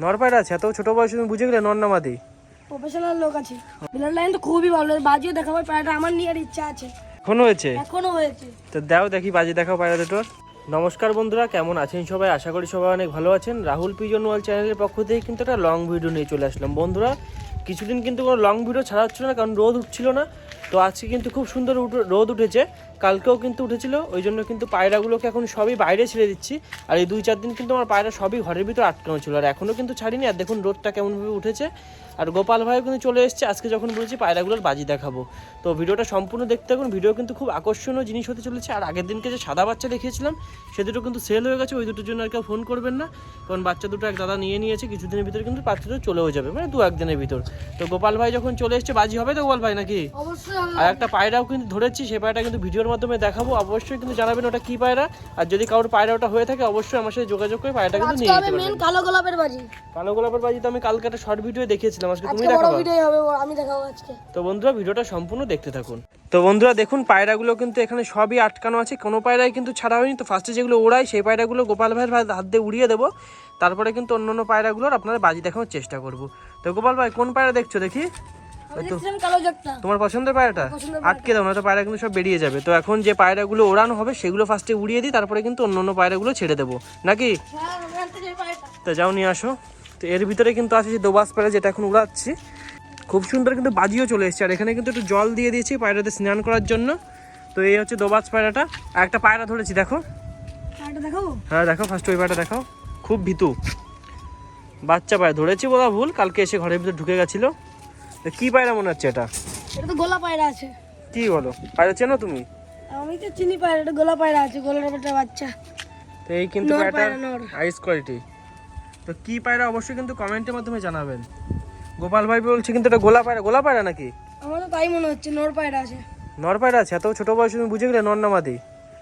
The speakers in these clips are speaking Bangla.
নর পায়রা আছে? এত ছোট বয়সে তুমি বুঝে গেলে নর না মাদি? প্রফেশনাল লোক আছে। ব্লাড লাইন তো খুবই ভালো। বাজিও দেখাবো পায়রাটা আমার নিয়ে ইচ্ছা আছে। এখনও হয়েছে? এখনও হয়েছে। তো দাও দেখি বাজি দেখাও পায়রা দুটোর। নমস্কার বন্ধুরা কেমন আছেন সবাই? আশা করি সবাই অনেক ভালো আছেন। রাহুল পিজন ওয়াল চ্যানেলের পক্ষ থেকে কিন্তু একটা লং ভিডিও নিয়ে চলে আসলাম। বন্ধুরা কিছুদিন কিন্তু কোনো লং ভিডিও ছাড়া হচ্ছিল না কারণ রোদ উঠছিল না। তো আজকে কিন্তু খুব সুন্দর রোদ উঠেছে। কালকেও কিন্তু উঠেছিল ওই জন্য কিন্তু পায়রাগুলোকে এখন সবই বাইরে ছেড়ে দিচ্ছি। আর এই দুই চার দিন কিন্তু আমার পায়রা সবই ঘরের ভিতর আটকানো ছিল আর এখনও কিন্তু ছাড়িনি। আর দেখুন রোদটা কেমনভাবে উঠেছে। আর গোপাল ভাইও কিন্তু চলে এসছে। আজকে যখন বলেছি পায়রাগুলোর বাজি দেখাবো। তো ভিডিওটা সম্পূর্ণ দেখতে থাকুন। ভিডিও কিন্তু খুব আকর্ষণীয় জিনিস হতে চলেছে। আর আগের দিনকে যে সাদা বাচ্চা দেখিয়েছিলাম, সে দুটো কিন্তু সেল হয়ে গেছে। ওই দুটোর জন্য আর কেউ ফোন করবেন না। কারণ বাচ্চা দুটো এক দাদা নিয়ে নিয়েছে। কিছুদিনের ভিতরে কিন্তু বাচ্চা চলেও যাবে মানে দু একদিনের ভিতর। তো গোপাল ভাই যখন চলে এসেছে, বাজি হবে তো গোপাল ভাই নাকি? অবশ্যই। আর একটা পায়রাও কিন্তু ধরেছি সেই পায়রাটা কিন্তু ভিডিওর মাধ্যমে দেখাবো। অবশ্যই কিন্তু জানাবেন ওটা কি পায়রা। আর যদি কারোর পায়রা ওটা হয়ে থাকে অবশ্যই আমার সাথে যোগাযোগ করে পায়রাটা কিন্তু নিয়ে মেন পারবেন। কালো গোলাপের বাজি। কালো গোলাপের বাজি তো আমি কালকে একটা শর্ট ভিডিও দেখিয়েছিলাম আজকে তুমি দেখাবো? ভিডিও হবে আমি দেখাবো আজকে। তো বন্ধুরা ভিডিওটা সম্পূর্ণ দেখতে থাকুন। তো বন্ধুরা দেখুন পায়রাগুলো কিন্তু এখানে সবই আটকানো আছে। কোনো পায়রাই কিন্তু ছাড়া হয়নি। তো ফার্স্টে যেগুলো ওড়াই সেই পায়রাগুলো গোপাল ভাইয়ের ভাই হাত দিয়ে উড়িয়ে দেবো। তারপরে কিন্তু অন্য অন্য পায়রাগুলোর আপনারা বাজি দেখানোর চেষ্টা করব। তো গোপাল ভাই কোন পায়রা দেখছ দেখি? তোমার পছন্দের পায়রাটা? আটকে দাও না তো পায়রা কিন্তু সব বেরিয়ে যাবে। তো এখন যে পায়রাগুলো ওড়ানো হবে সেগুলো ফার্স্টে উড়িয়ে দিই তারপরে কিন্তু অন্য অন্য পায়রাগুলো ছেড়ে দেবো। নাকি? হ্যাঁ তো যাও নিয়ে আসো। তো এর ভিতরে কিন্তু আছে যে দোবাস পায়রা যেটা এখন উড়াচ্ছি। খুব সুন্দর কিন্তু বাজিও চলে এসেছে। আর এখানে কিন্তু একটু জল দিয়ে দিয়েছি পায়রাতে স্নান করার জন্য। তো এই হচ্ছে দোবাজ পায়রাটা। আর একটা পায়রা ধরেছি দেখো। হ্যাঁ দেখো ফার্স্ট ওই পায়রাটা দেখাও। খুব ভীতু। বাচ্চা পায়রা ধরেছি বলা ভুল কালকে এসে ঘরের ভিতরে ঢুকে গেছিল। কী পায়রা মনে হচ্ছে এটা? এটা তো গোলা পায়রা আছে। কী বলো? পায়রা চেনো তুমি? আমি তো চিনি পায়রা এটা গোলা পায়রা আছে গোলার একটা বাচ্চা। তো এই কিন্তু পায়রাটার। আইস কোয়ালিটি তো কী পায়রা অবশ্যই কিন্তু কমেন্টের মাধ্যমে জানাবেন। গোপাল ভাই বলছে কিন্তু এটা গোলা পায়রা গোলা পায়রা নাকি? আমার তো তাই মনে হচ্ছে নর পায়রা আছে। নর পায়রা আছে? এত ছোট বয়সে তুমি বুঝে গেলে নর না মাদি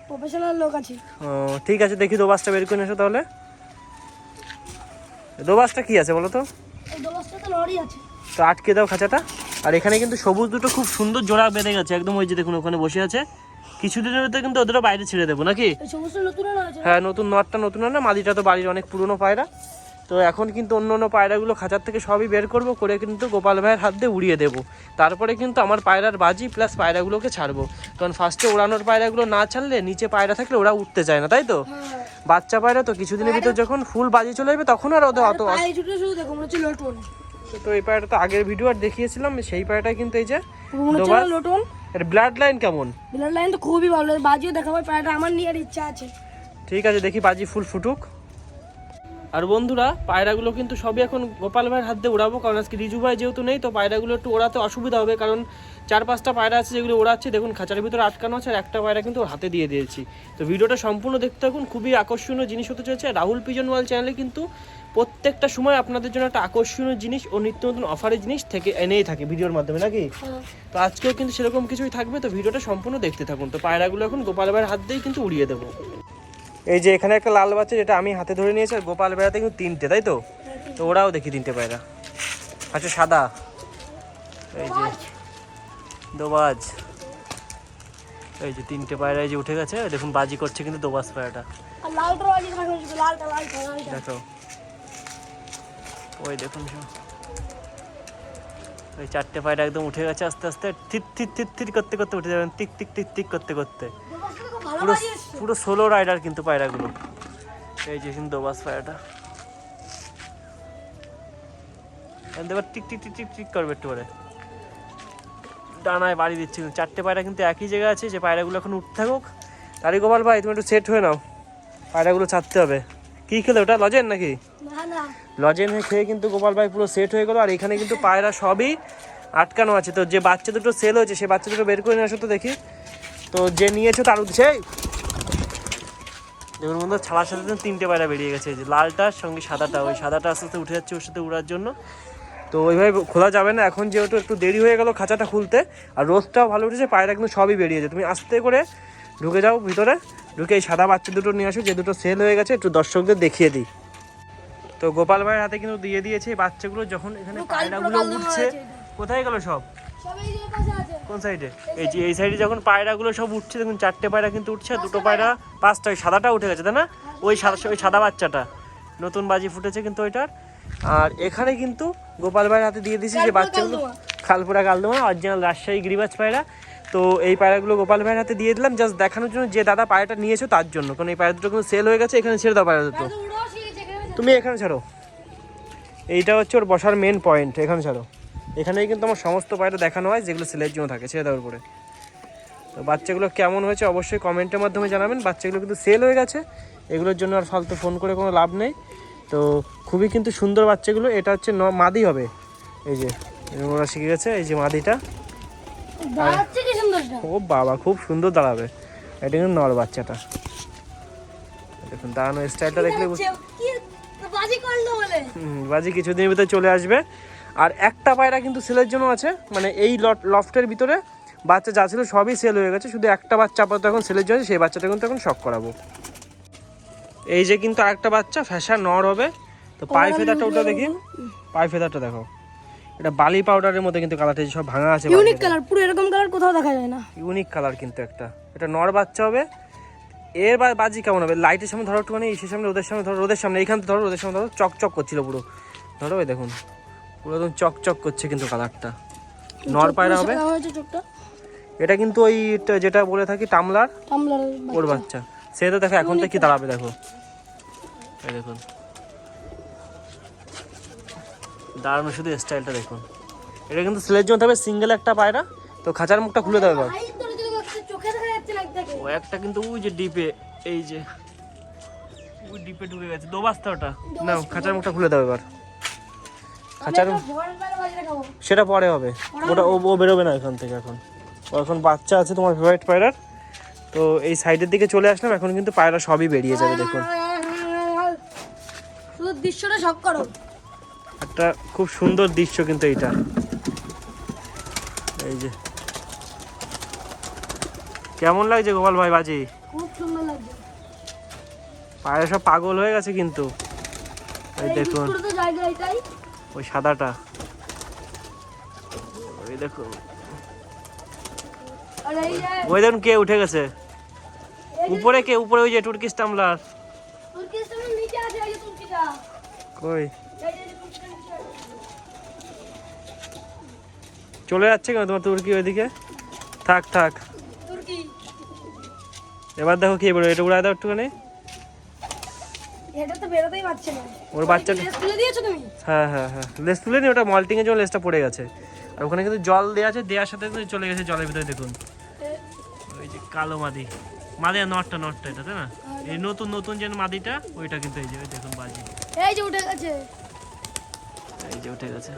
প্রফেশনাল লোক আছে। ও ঠিক আছে দেখি দোবাসটা বের করে এসো তাহলে। দোবাসটা কি আছে বলো তো? এই দোলসটা তো নরই আছে। তো আটকে দাও খাঁচাটা। আর এখানে কিন্তু সবুজ দুটো খুব সুন্দর জোড়া বেঁধে গেছে। একদম ওই যে দেখুন ওখানে বসে আছে। কিছুদিনের মধ্যে কিন্তু ওদেরও বাইরে ছেড়ে দেবো নাকি? হ্যাঁ নতুন নটটা নতুন না মাদিটা তো বাড়ির অনেক পুরনো পায়রা। তো এখন কিন্তু অন্য অন্য পায়রাগুলো খাঁচার থেকে সবই বের করব করে কিন্তু গোপাল ভাইয়ের হাত দিয়ে উড়িয়ে দেবো। তারপরে কিন্তু আমার পায়রার বাজি প্লাস পায়রাগুলোকে ছাড়বো। কারণ ফার্স্টে ওড়ানোর পায়রাগুলো না ছাড়লে নিচে পায়রা থাকলে ওরা উঠতে চায় না তাই তো? হ্যাঁ। বাচ্চা পায়রা তো কিছুদিনের ভিতর যখন ফুল বাজি চলে যাবে তখন আর ওদের অত তো এই পায়রাটা তো আগের ভিডিও আর দেখিয়েছিলাম সেই পায়রাটা কিন্তু এই যে লোটন এর ব্লাড লাইন কেমন? ব্লাড লাইন তো খুবই ভালো বাজিও দেখাবো পায়রাটা আমার নিয়ে ইচ্ছা আছে। ঠিক আছে দেখি বাজি ফুল ফুটুক। আর বন্ধুরা, পায়রাগুলো কিন্তু সবই এখন গোপাল ভাইয়ের হাত দিয়ে উড়াবো, কারণ আজকে রিজু ভাই যেহেতু নেই, তো পায়রাগুলো একটু ওড়াতে অসুবিধা হবে, কারণ চার পাঁচটা পায়রা আছে যেগুলো ওড়াচ্ছে। দেখুন, খাঁচার ভিতরে আটকানো আছে আর একটা পায়রা কিন্তু হাতে দিয়ে দিয়েছি। তো ভিডিওটা সম্পূর্ণ দেখতে থাকুন, খুবই আকর্ষণীয় জিনিস হতে চলেছে। রাহুল পিজন ওয়াল চ্যানেলে কিন্তু প্রত্যেকটা সময় আপনাদের জন্য একটা আকর্ষণীয় জিনিস ও নিত্য নতুন অফারের জিনিস থেকে এনেই থাকে ভিডিওর মাধ্যমে, নাকি। তো আজকেও কিন্তু সেরকম কিছুই থাকবে, তো ভিডিওটা সম্পূর্ণ দেখতে থাকুন। তো পায়রাগুলো এখন গোপাল ভাইয়ের হাত দিয়েই কিন্তু উড়িয়ে দেবো। এই যে এখানে একটা লাল বাচ্চা যেটা আমি হাতে ধরে নিয়েছি আর গোপাল বেড়াতে কিন্তু তিনটে তাই তো? তো ওরাও দেখি তিনটে পায়রা। আচ্ছা সাদা। এই যে দোবাজ। এই যে তিনটে পায়রা এই যে উঠে গেছে। দেখুন বাজি করছে কিন্তু দোবাজ পায়রাটা। দেখো। ওই দেখুন ওই চারটে পায়রা একদম উঠে গেছে আস্তে আস্তে। থির থির থির থির করতে করতে উঠে যাবেন টিক টিক টিক টিক করতে করতে। পুরো পুরো সোলো রাইডার কিন্তু পায়রাগুলো। এই যে কিন্তু দোবাস পায়রাটা। এবার টিক টিক টিক টিক টিক করবে একটু করে। ডানায় বাড়ি দিচ্ছে কিন্তু। চারটে পায়রা কিন্তু একই জায়গায় আছে। যে পায়রাগুলো এখন উঠতে থাকুক। তারই গোপাল ভাই তুমি একটু সেট হয়ে নাও। পায়রাগুলো ছাড়তে হবে। কি খেলে ওটা? লজেন নাকি? লজেন হয়ে খেয়ে কিন্তু গোপাল ভাই পুরো সেট হয়ে গেল। আর এখানে কিন্তু পায়রা সবই আটকানো আছে। তো যে বাচ্চা দুটো সেল হয়েছে সে বাচ্চা দুটো বের করে নিয়ে আসো তো দেখি। তো যে নিয়েছো তার উদ্দেশ্যে! দেখুন বন্ধু ছাড়ার সাথে সাথে তিনটে পায়রা বেরিয়ে গেছে। যে লালটার সঙ্গে সাদাটা ওই সাদাটা আস্তে আস্তে উঠে যাচ্ছে ওর সাথে উড়ার জন্য। তো ওইভাবে খোলা যাবে না। এখন যেহেতু একটু দেরি হয়ে গেল খাঁচাটা খুলতে আর রোদটাও ভালো উঠেছে পায়রা কিন্তু সবই বেরিয়েছে তুমি আস্তে করে ঢুকে যাও ভিতরে ঢুকে এই সাদা বাচ্চা দুটো নিয়ে আসো যে দুটো সেল হয়ে গেছে একটু দর্শকদের দেখিয়ে দিই। তো গোপাল ভাইয়ের হাতে কিন্তু দিয়ে দিয়েছে এই বাচ্চাগুলো যখন এখানে পায়রাগুলো উঠছে। কোথায় গেল সব? কোন সাইডে এই যে এই সাইডে যখন পায়রাগুলো সব উঠছে দেখুন চারটে পায়রা কিন্তু উঠছে দুটো পায়রা পাঁচটা ওই সাদাটা উঠে গেছে তাই না? ওই সাদা ওই সাদা বাচ্চাটা। নতুন বাজি ফুটেছে কিন্তু ওইটার। আর এখানে কিন্তু গোপাল ভাইয়ের হাতে দিয়ে দিয়েছি যে বাচ্চাগুলো। খালপুরা কালদমা অরিজিনাল রাজশাহী গিরিবাজ পায়রা। তো এই পায়রাগুলো গোপাল ভাইয়ের হাতে দিয়ে দিলাম জাস্ট দেখানোর জন্য যে দাদা পায়রাটা নিয়েছো তার জন্য। কারণ এই পায়রা দুটো কিন্তু সেল হয়ে গেছে এখানে ছেড়ে দাও পায়রা দুটো। তুমি এখানে ছাড়ো। এইটা হচ্ছে ওর বসার মেন পয়েন্ট এখানে ছাড়ো। এখানেই কিন্তু আমার সমস্ত পায়রা দেখানো হয় যেগুলো সেলের জন্য থাকে ছেড়ে দেওয়ার পরে তো বাচ্চাগুলো কেমন হয়েছে অবশ্যই কমেন্টের মাধ্যমে জানাবেন। বাচ্চাগুলো কিন্তু সেল হয়ে গেছে এগুলোর জন্য আর ফালতু ফোন করে কোনো লাভ নেই। তো খুবই কিন্তু সুন্দর বাচ্চাগুলো এটা হচ্ছে ন মাদি হবে। এই যে ওরা শিখে গেছে এই যে মাদিটা। ও বাবা খুব সুন্দর দাঁড়াবে। এটা কিন্তু নর বাচ্চাটা। দেখুন দাঁড়ানো স্টাইলটা দেখলে বাজি কিছুদিনের ভিতরে চলে আসবে। আর একটা পায়রা কিন্তু সেলের জন্য আছে মানে এই লট লফটের ভিতরে বাচ্চা যা ছিল সবই সেল হয়ে গেছে শুধু একটা বাচ্চা আপাতত এখন সেলের জন্য সেই বাচ্চাটা কিন্তু এখন শখ করাবো। এই যে কিন্তু আরেকটা বাচ্চা ফ্যাশা নর হবে। তো পাই ফেদারটা ওটা দেখি। পাই ফেদারটা দেখো। এটা বালি পাউডারের মধ্যে কিন্তু কালারটা সব ভাঙা আছে ইউনিক কালার পুরো এরকম কালার কোথাও দেখা যায় না। ইউনিক কালার কিন্তু একটা। এটা নর বাচ্চা হবে। এর বাজি কেমন হবে? লাইটের সামনে ধরো একটুখানি ইসের সামনে রোদের সামনে ধরো রোদের সামনে এইখান থেকে ধরো রোদের সামনে ধরো চকচক করছিল পুরো। ধরো দেখুন। পুরো একদম চকচক করছে কিন্তু কালারটা নর পায়রা হবে? এটা কিন্তু ওই যেটা বলে থাকি টামলার? টামলার ওর বাচ্চা। সে তো দেখো এখন থেকে কি দাঁড়াবে দেখো। এই দেখুন। দাঁড়ানো শুধু স্টাইলটা দেখুন। এটা কিন্তু সিলের জন্য হবে সিঙ্গেল একটা পায়রা। তো খাঁচার মুখটা খুলে দেবে ও একটা কিন্তু ওই যে ডিপে এই যে ওই ডিপে ঢুকে গেছে। দোবাস্তা ওটা। না খাঁচার মুখটা খুলে দাও এবার। খাঁচার সেটা পরে হবে। ওটা ও ও বেরোবে না এখান থেকে এখন। ও এখন বাচ্চা আছে তোমার ফেভারিট পায়রার। তো এই সাইডের দিকে চলে আসলাম এখন কিন্তু পায়রা সবই বেরিয়ে যাবে দেখুন শুধু দৃশ্যটা শখ করো। একটা খুব সুন্দর দৃশ্য কিন্তু এইটা। এই যে। কেমন লাগছে গোপাল ভাই বাজি? খুব সুন্দর লাগছে। পায়রা সব পাগল হয়ে গেছে কিন্তু। এই দেখুন। ওই সাদাটা। ওই যে ওই দেখুন কে উঠে গেছে? উপরে কে? উপরে ওই যে টুর্কিশ টামলার। তুর্কির সামনে নিচে আছে এই যে তুর্কিটা। কই। চলে যাচ্ছে কেন তোমার তুর্কি ওইদিকে? থাক থাক। এবার দেখো কি বেরো এটা উড়ায় দাও একটুখানি। এটা তো বেরোতেই পারছে না। ওর বাচ্চা তুলে দিয়েছ তুমি? হ্যাঁ হ্যাঁ হ্যাঁ। লেস তুলে নি ওটা মল্টিং এর জন্য লেসটা পড়ে গেছে। আর ওখানে কিন্তু জল দেওয়া আছে দেওয়ার সাথে চলে গেছে জলের ভিতরে দেখুন। ওই যে কালো মাদি। মাদি নটটা নটটা এটা তাই না? এই নতুন নতুন যে মাদিটা ওইটা কিন্তু এই যে দেখুন বাজি। এই যে উঠে গেছে। এই যে উঠে গেছে।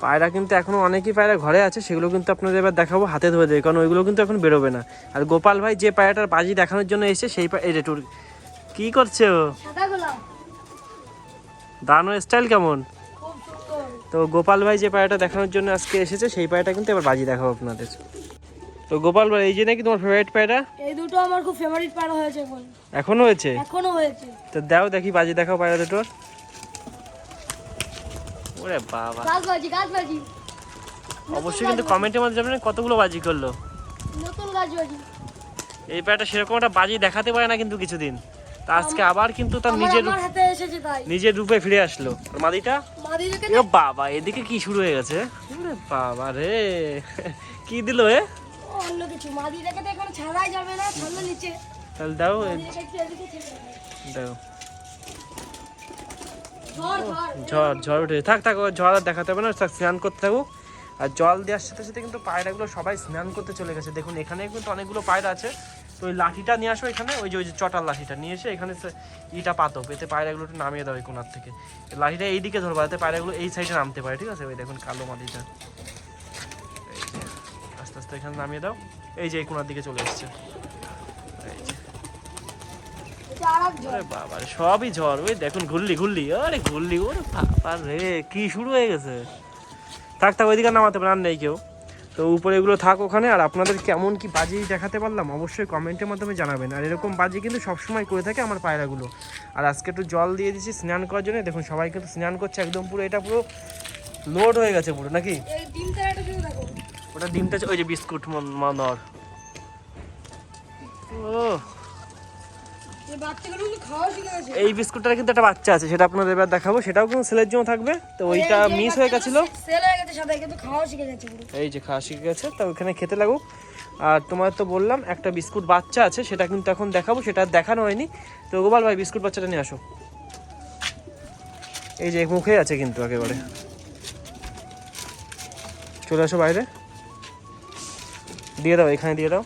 পায়রা কিন্তু এখনও অনেকই পায়রা ঘরে আছে সেগুলো কিন্তু আপনাদের এবার দেখাবো হাতে ধরে দেবে কারণ ওইগুলো কিন্তু এখন বেরোবে না। আর গোপাল ভাই যে পায়রাটার বাজি দেখানোর জন্য এসে সেই যে টুর কি করছে ও? দাঁড়ানোর স্টাইল কেমন? তো গোপাল ভাই যে পায়রাটা দেখানোর জন্য আজকে এসেছে সেই পায়রাটা কিন্তু এবার বাজি দেখাবো আপনাদের। তো গোপাল ভাই এই যে নাকি তোমার ফেভারিট পায়রা? এই দুটো আমার খুব ফেভারিট পায়রা হয়েছে এখন। এখনও হয়েছে? এখনও হয়েছে। তো দাও দেখি বাজি দেখাও পায়রা দুটোর ওরে বাবা। গাছ বাজি গাছ বাজি অবশ্যই কিন্তু কমেন্টের মধ্যে জানাবেন কতগুলো বাজি করল। নতুন গাছ বাজি এই পায়রাটা সেরকম একটা বাজি দেখাতে পারে না কিন্তু কিছুদিন। তা আজকে আবার কিন্তু তার নিজের নিজের রূপে ফিরে আসলো। আর মাদিটা? এ বাবা এদিকে কি শুরু হয়ে গেছে? ওরে বাবা রে। কি দিল এ? অন্য কিছু। মাদি দেখে তো এখন ছাড়াই যাবে না ছাড়লো নিচে। তাহলে দাও। দাও। ঝড় ঝড়। উঠে থাক থাক ঝড় আর দেখাতে হবে না স্নান করতে থাকুক। আর জল দেওয়ার সাথে সাথে কিন্তু পায়রাগুলো সবাই স্নান করতে চলে গেছে। দেখুন, এখানে কিন্তু অনেকগুলো পায়রা আছে। তো ওই লাঠিটা নিয়ে আসো এখানে, ওই যে ওই যে চটার লাঠিটা নিয়ে এসে এখানে ইটা পাতো এতে পায়রাগুলো একটু নামিয়ে এই কোনার থেকে। লাঠিটা এই দিকে ধরবা, যাতে পায়রাগুলো এই সাইডে নামতে পারে, ঠিক আছে? ওই দেখুন কালো মাটিটা। আস্তে আস্তে এখানে নামিয়ে দাও। এই যে, এই কোনার দিকে চলে এসছে। এই যে। এটা আর এক ঝড় আরে বাবা রে, সবই ঝড় ওই দেখুন ঘুরলি ঘুরলি আরে ঘুরলি ওরে বাবা রে কি শুরু হয়ে গেছে? থাক থাক ওইদিকে নামাতে আর নেই কেউ। তো উপরে এগুলো থাক ওখানে আর আপনাদের কেমন কি বাজি দেখাতে পারলাম অবশ্যই কমেন্টের মাধ্যমে জানাবেন। আর এরকম বাজি কিন্তু সবসময় করে থাকে আমার পায়রাগুলো। আর আজকে একটু জল দিয়ে দিচ্ছি স্নান করার জন্য দেখুন সবাই কিন্তু স্নান করছে একদম পুরো এটা পুরো লোড হয়ে গেছে পুরো নাকি? ওটা ডিমটা ওই যে বিস্কুট মন- মনর। ও এই বিস্কুটটার কিন্তু একটা বাচ্চা আছে সেটা আপনাদের এবার দেখাবো। সেটাও কিন্তু সেলের জন্য থাকবে। তো ওইটা মিস হয়ে গেছিল। এই যে খাওয়া শিখে গেছে তা ওখানে খেতে লাগুক। আর তোমার তো বললাম একটা বিস্কুট বাচ্চা আছে সেটা কিন্তু এখন দেখাবো সেটা দেখানো হয়নি। তো গোপাল ভাই বিস্কুট বাচ্চাটা নিয়ে আসো। এই যে মুখে আছে কিন্তু একেবারে। চলে আসো বাইরে। দিয়ে দাও এখানে দিয়ে দাও।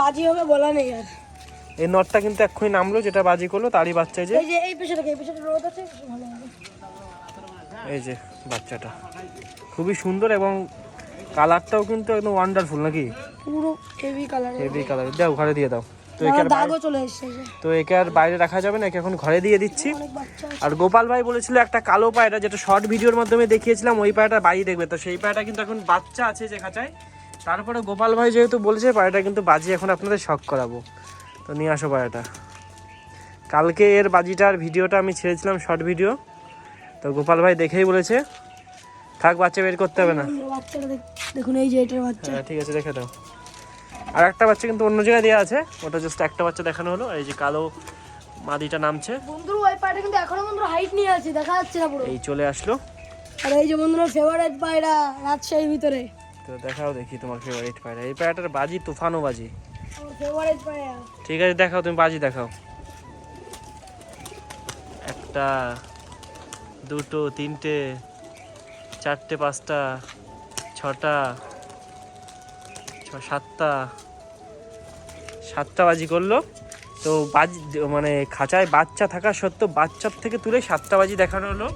বাজি হবে বলা নেই আর। এই নটটা কিন্তু এক্ষুনি নামলো যেটা বাজি করল তারই বাচ্চা যে। এই যে এই পেছনে এই পেছনে রোদ আছে ভালো হবে এই যে বাচ্চাটা। খুবই সুন্দর এবং কালারটাও কিন্তু একদম ওয়ান্ডারফুল নাকি? পুরো হেভি কালার হেভি কালার দাও ঘরে দিয়ে দাও। তো একে দাগও চলে এসেছে তো একে আর বাইরে রাখা যাবে না একে এখন ঘরে দিয়ে দিচ্ছি। আর গোপাল ভাই বলেছিল একটা কালো পায়রা যেটা শর্ট ভিডিওর মাধ্যমে দেখিয়েছিলাম ওই পায়রাটা বাড়ি দেখবে। তো সেই পায়রাটা কিন্তু এখন বাচ্চা আছে যে খাঁচায়। তারপরে গোপাল ভাই যেহেতু বলেছে পায়রাটা কিন্তু বাজি এখন আপনাদের শখ করাবো। তো নিয়ে আসো পায়রাটা কালকে এর বাজিটার ভিডিওটা আমি ছেড়েছিলাম শর্ট ভিডিও। তো গোপাল ভাই দেখেই বলেছে। থাক বাচ্চা বের করতে হবে না। দেখ- দেখুন এই যে এটার বাচ্চা। হ্যাঁ ঠিক আছে রেখে দাও। আর একটা বাচ্চা কিন্তু অন্য জায়গায় দেওয়া আছে। ওটা জাস্ট একটা বাচ্চা দেখানো হলো। এই যে কালো মাদিটা নামছে। বন্ধুর ওই পায়রা কিন্তু এখনও বন্ধুর হাইট নিয়ে আছে দেখা যাচ্ছে না পুরো। এই চলে আসলো। আর এই যে বন্ধুরা ফেভারিট পায়রা রাজশাহীর ভিতরে। তো দেখাও দেখি তোমার ফেভারিট পায়রা। এই পায়রাটার বাজি তুফানও বাজি। ঠিক আছে দেখাও তুমি বাজি দেখাও। একটা দুটো তিনটে চারটে পাঁচটা ছটা ছ সাতটা সাতটা বাজি করল। তো বাজি মানে খাঁচায় বাচ্চা থাকা সত্ত্বেও বাচ্চার থেকে তুলে সাতটা বাজি দেখানো হলো।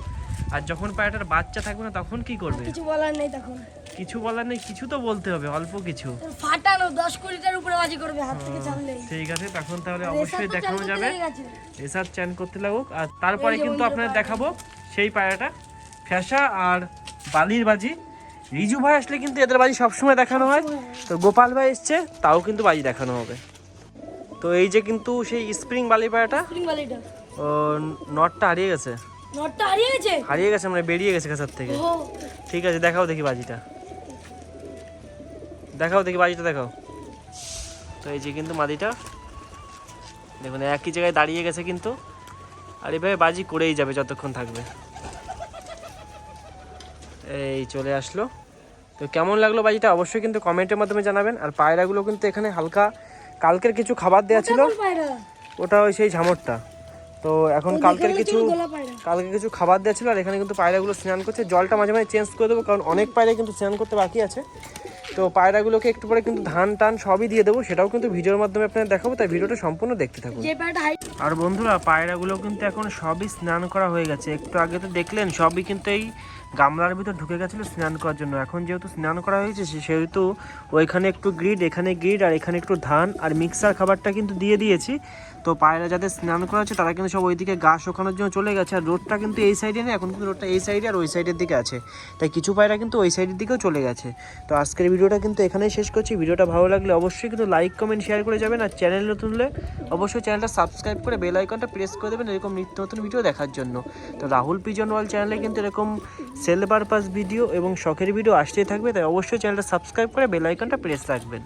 আর যখন পায়রাটার বাচ্চা থাকবে না তখন কি করবে? কিছু বলার নেই তখন। কিছু বলার নেই কিছু তো বলতে হবে অল্প কিছু। ফাটানো দশ কোটিটার উপরে বাজি করবে হাত থেকে ছাড়লেই ঠিক আছে তখন তাহলে অবশ্যই দেখানো যাবে। রেসার চ্যান করতে লাগুক আর তারপরে কিন্তু আপনাদের দেখাবো সেই পায়রাটা ফ্যাসা আর বালির বাজি। রিজু ভাই আসলে কিন্তু এদের বাজি সবসময় দেখানো হয়। তো গোপাল ভাই এসছে তাও কিন্তু বাজি দেখানো হবে। তো এই যে কিন্তু সেই স্প্রিং বালি পায়রাটা ও নটটা হারিয়ে গেছে। নটটা হারিয়ে গেছে? হারিয়ে গেছে মানে বেরিয়ে গেছে কাছার থেকে। ঠিক আছে দেখাও দেখি বাজিটা। দেখাও দেখি বাজিটা দেখাও। তো এই যে কিন্তু মাদিটা। দেখুন একই জায়গায় দাঁড়িয়ে গেছে কিন্তু। আর এভাবে বাজি করেই যাবে যতক্ষণ থাকবে। এই চলে আসলো। তো কেমন লাগল বাজিটা অবশ্যই কিন্তু কমেন্টের মাধ্যমে জানাবেন। আর পায়রাগুলো কিন্তু এখানে হালকা কালকের কিছু খাবার দেওয়া ছিল। ওটা ওই সেই ঝামরটা। তো এখন কালকের কিছু কালকে কিছু খাবার দেওয়া ছিল আর এখানে কিন্তু পায়রাগুলো স্নান করছে। জলটা মাঝে মাঝে চেঞ্জ করে দেবো কারণ অনেক পায়রা কিন্তু স্নান করতে বাকি আছে। তো পায়রাগুলোকে একটু পরে কিন্তু ধান টান সবই দিয়ে দেবো সেটাও কিন্তু ভিডিওর মাধ্যমে আপনাদের দেখাবো তাই ভিডিওটা সম্পূর্ণ দেখতে থাকুন। আর বন্ধুরা পায়রাগুলো কিন্তু এখন সবই স্নান করা হয়ে গেছে। একটু আগে তো দেখলেন সবই কিন্তু এই গামলার ভিতর ঢুকে গেছিল স্নান করার জন্য। এখন যেহেতু স্নান করা হয়েছে সেহেতু ওইখানে একটু গ্রিড এখানে গ্রিড আর এখানে একটু ধান আর মিক্সার খাবারটা কিন্তু দিয়ে দিয়েছি। তো পায়রা যাদের স্নান করা হচ্ছে, তারা কিন্তু সব ওইদিকে গা শোকানোর জন্য চলে গেছে। আর রোডটা কিন্তু এই সাইডে নেই, এখন কিন্তু রোডটা এই সাইডে আর ওই সাইডের দিকে আছে। তাই কিছু পায়রা কিন্তু ওই সাইডের দিকেও চলে গেছে। তো আজকের ভিডিওটা কিন্তু এখানেই শেষ করছি। ভিডিওটা ভালো লাগলে অবশ্যই কিন্তু লাইক কমেন্ট শেয়ার করে যাবেন। আর চ্যানেল নতুন হলে অবশ্যই চ্যানেলটা সাবস্ক্রাইব করে বেল আইকনটা প্রেস করে দেবেন এরকম নিত্য নতুন ভিডিও দেখার জন্য। তো রাহুল পিজন ওয়াল চ্যানেলে কিন্তু এরকম সেল পারপাস ভিডিও এবং শখের ভিডিও আসতেই থাকবে। তাই অবশ্যই চ্যানেলটা সাবস্ক্রাইব করে বেল আইকনটা প্রেস রাখবেন।